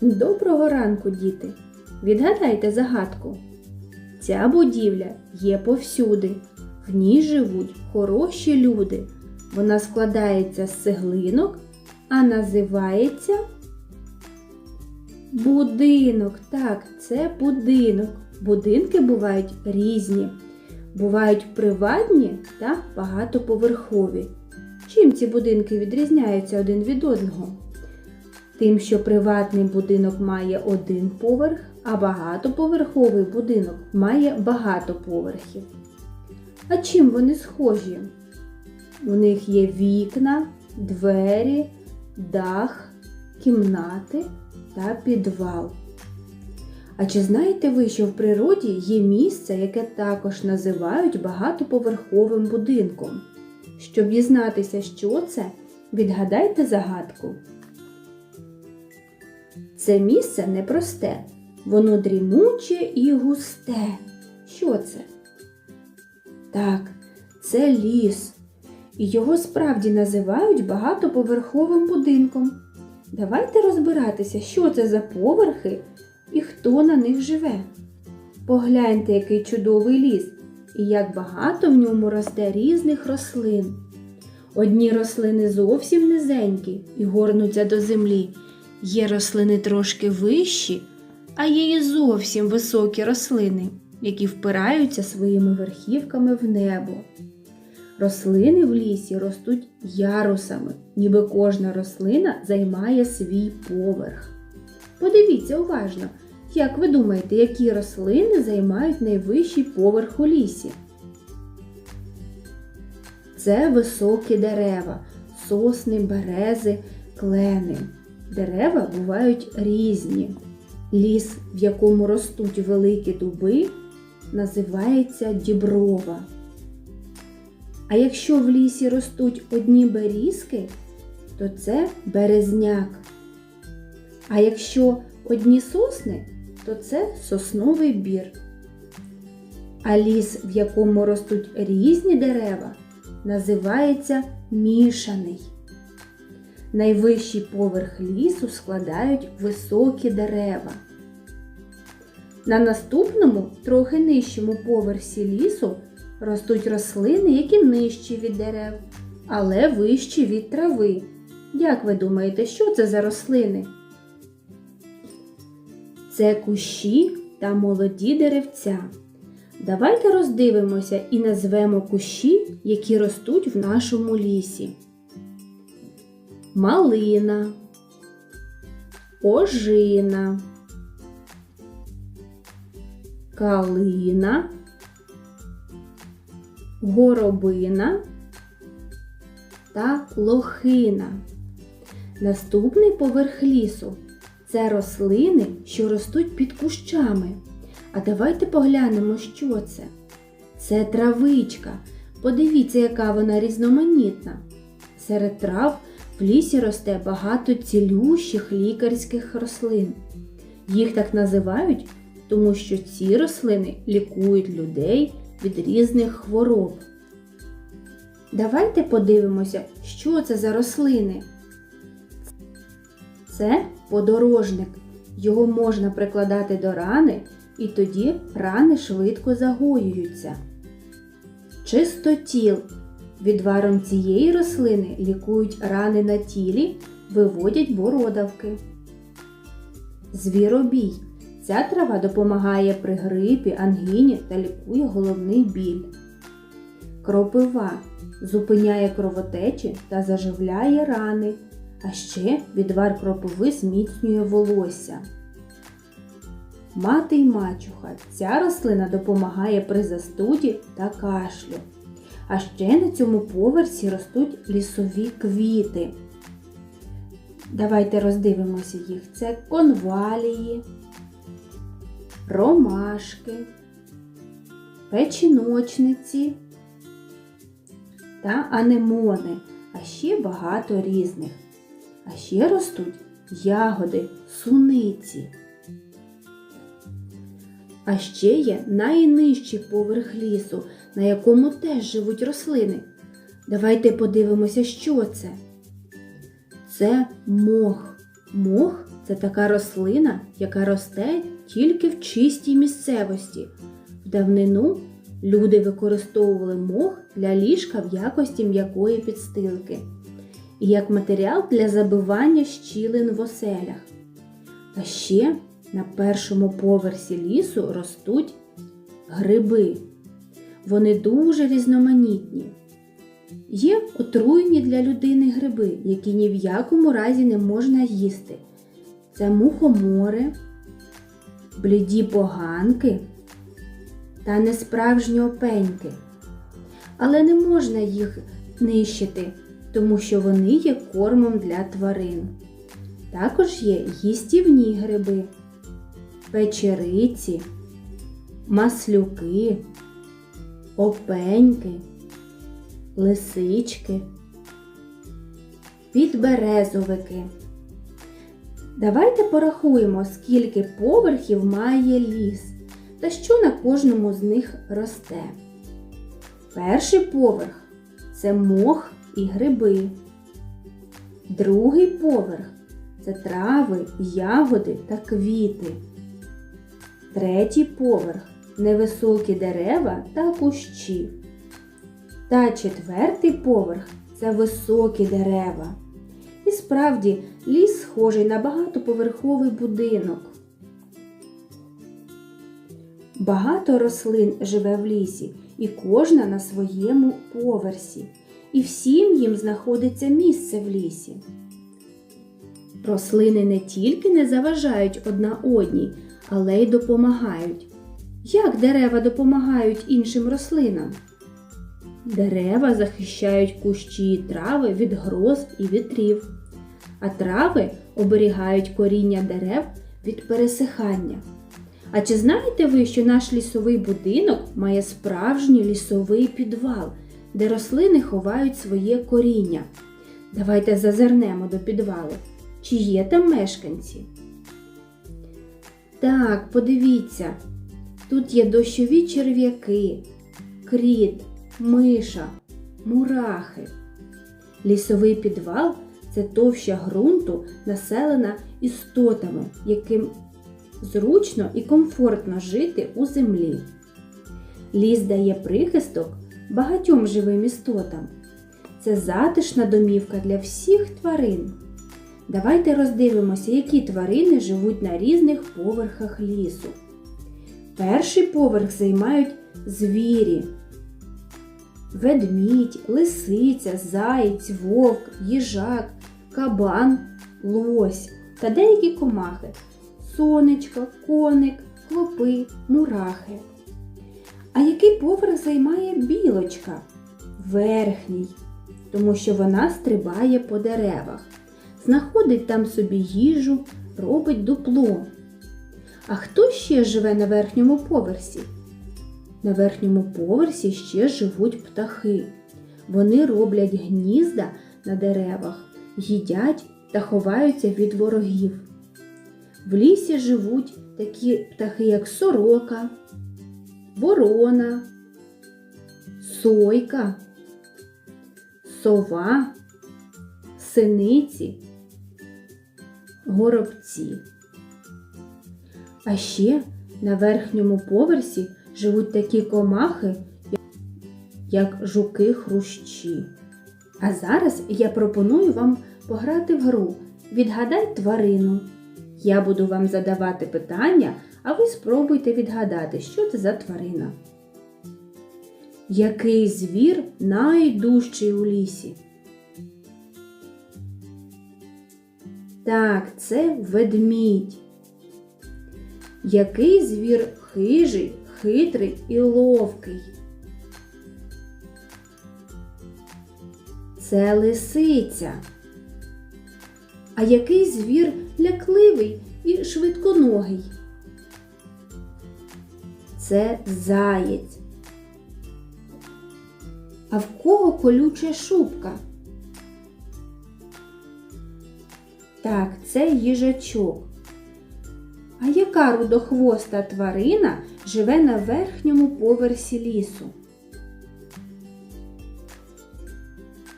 Доброго ранку, діти! Відгадайте загадку. Ця будівля є повсюди. В ній живуть хороші люди. Вона складається з цеглинок, а називається будинок. Так, це будинок. Будинки бувають різні. Бувають приватні та багатоповерхові. Чим ці будинки відрізняються один від одного? Тим, що приватний будинок має один поверх, а багатоповерховий будинок має багато поверхів. А чим вони схожі? У них є вікна, двері, дах, кімнати та підвал. А чи знаєте ви, що в природі є місце, яке також називають багатоповерховим будинком? Щоб дізнатися, що це, відгадайте загадку. Це місце непросте, воно дрімуче і густе. Що це? Так, це ліс. І його справді називають багатоповерховим будинком. Давайте розбиратися, що це за поверхи і хто на них живе. Погляньте, який чудовий ліс, і як багато в ньому росте різних рослин. Одні рослини зовсім низенькі і горнуться до землі. Є рослини трошки вищі, а є і зовсім високі рослини, які впираються своїми верхівками в небо. Рослини в лісі ростуть ярусами, ніби кожна рослина займає свій поверх. Подивіться уважно, як ви думаєте, які рослини займають найвищий поверх у лісі? Це високі дерева, сосни, берези, клени. Дерева бувають різні. Ліс, в якому ростуть великі дуби, називається діброва. А якщо в лісі ростуть одні берізки, то це березняк. А якщо одні сосни, то це сосновий бір. А ліс, в якому ростуть різні дерева, називається мішаний. Найвищий поверх лісу складають високі дерева. На наступному, трохи нижчому поверсі лісу ростуть рослини, які нижчі від дерев, але вищі від трави. Як ви думаєте, що це за рослини? Це кущі та молоді деревця. Давайте роздивимося і назвемо кущі, які ростуть в нашому лісі малина, ожина, калина, горобина та лохина. Наступний поверх лісу це рослини, що ростуть під кущами. А давайте поглянемо, що це. Це травичка. Подивіться, яка вона різноманітна. Серед трав в лісі росте багато цілющих лікарських рослин. Їх так називають, тому що ці рослини лікують людей від різних хвороб. Давайте подивимося, що це за рослини. Це подорожник. Його можна прикладати до рани, і тоді рани швидко загоюються. Чистотіл Відваром цієї рослини лікують рани на тілі, виводять бородавки. Звіробій. Ця трава допомагає при грипі, ангіні та лікує головний біль. Кропива зупиняє кровотечі та заживляє рани, а ще відвар кропиви зміцнює волосся. Мати й мачуха. Ця рослина допомагає при застуді та кашлю. А ще на цьому поверсі ростуть лісові квіти. Давайте роздивимося їх. Це конвалії, ромашки, печіночниці та анемони, а ще багато різних. А ще ростуть ягоди, суниці. А ще є найнижчий поверх лісу, на якому теж живуть рослини. Давайте подивимося, що це. Це мох. Мох це така рослина, яка росте тільки в чистій місцевості. В давнину люди використовували мох для ліжка в якості м'якої підстилки і як матеріал для забивання щілин в оселях. А ще на першому поверсі лісу ростуть гриби. Вони дуже різноманітні. Є отруйні для людини гриби, які ні в якому разі не можна їсти. Це мухомори, бліді поганки та несправжні опеньки. Але не можна їх нищити, тому що вони є кормом для тварин. Також є їстівні гриби, печериці, маслюки, опеньки, лисички, підберезовики. Давайте порахуємо, скільки поверхів має ліс та що на кожному з них росте. Перший поверх це мох і гриби. Другий поверх це трави, ягоди та квіти. Третій поверх невисокі дерева та кущі. Та четвертий поверх це високі дерева. І справді ліс схожий на багатоповерховий будинок. Багато рослин живе в лісі, і кожна на своєму поверсі. І всім їм знаходиться місце в лісі. Рослини не тільки не заважають одна одній, але й допомагають. Як дерева допомагають іншим рослинам? Дерева захищають кущі і трави від гроз і вітрів, а трави оберігають коріння дерев від пересихання. А чи знаєте ви, що наш лісовий будинок має справжній лісовий підвал, де рослини ховають своє коріння? Давайте зазирнемо до підвалу. Чи є там мешканці? Так, подивіться, тут є дощові черв'яки, кріт, миша, мурахи. Лісовий підвал це товща ґрунту, населена істотами, яким зручно і комфортно жити у землі. Ліс дає прихисток багатьом живим істотам. Це затишна домівка для всіх тварин. Давайте роздивимося, які тварини живуть на різних поверхах лісу. Перший поверх займають звірі. Ведмідь, лисиця, заєць, вовк, їжак, кабан, лось та деякі комахи сонечко, коник, клопи, мурахи. А який поверх займає білочка? Верхній, тому що вона стрибає по деревах, знаходить там собі їжу, робить дупло. А хто ще живе на верхньому поверсі? На верхньому поверсі ще живуть птахи. Вони роблять гнізда на деревах, їдять та ховаються від ворогів. В лісі живуть такі птахи, як сорока, ворона, сойка, сова, синиці, горобці. А ще на верхньому поверсі живуть такі комахи, як жуки-хрущі. А зараз я пропоную вам пограти в гру Відгадай тварину. Я буду вам задавати питання, а ви спробуйте відгадати, що це за тварина. Який звір найдужчий у лісі? Так, це ведмідь. Який звір хижий, хитрий і ловкий? Це лисиця. А який звір лякливий і швидконогий? Це заєць. А в кого колюча шубка? Так, це їжачок. А яка рудохвоста тварина живе на верхньому поверсі лісу?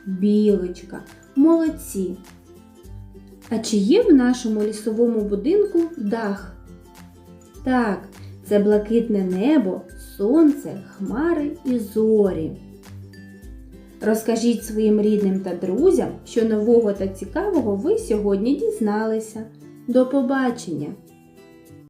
Білочка, молодці. А чи є в нашому лісовому будинку дах? Так, це блакитне небо, сонце, хмари і зорі. Розкажіть своїм рідним та друзям, що нового та цікавого ви сьогодні дізналися. До побачення!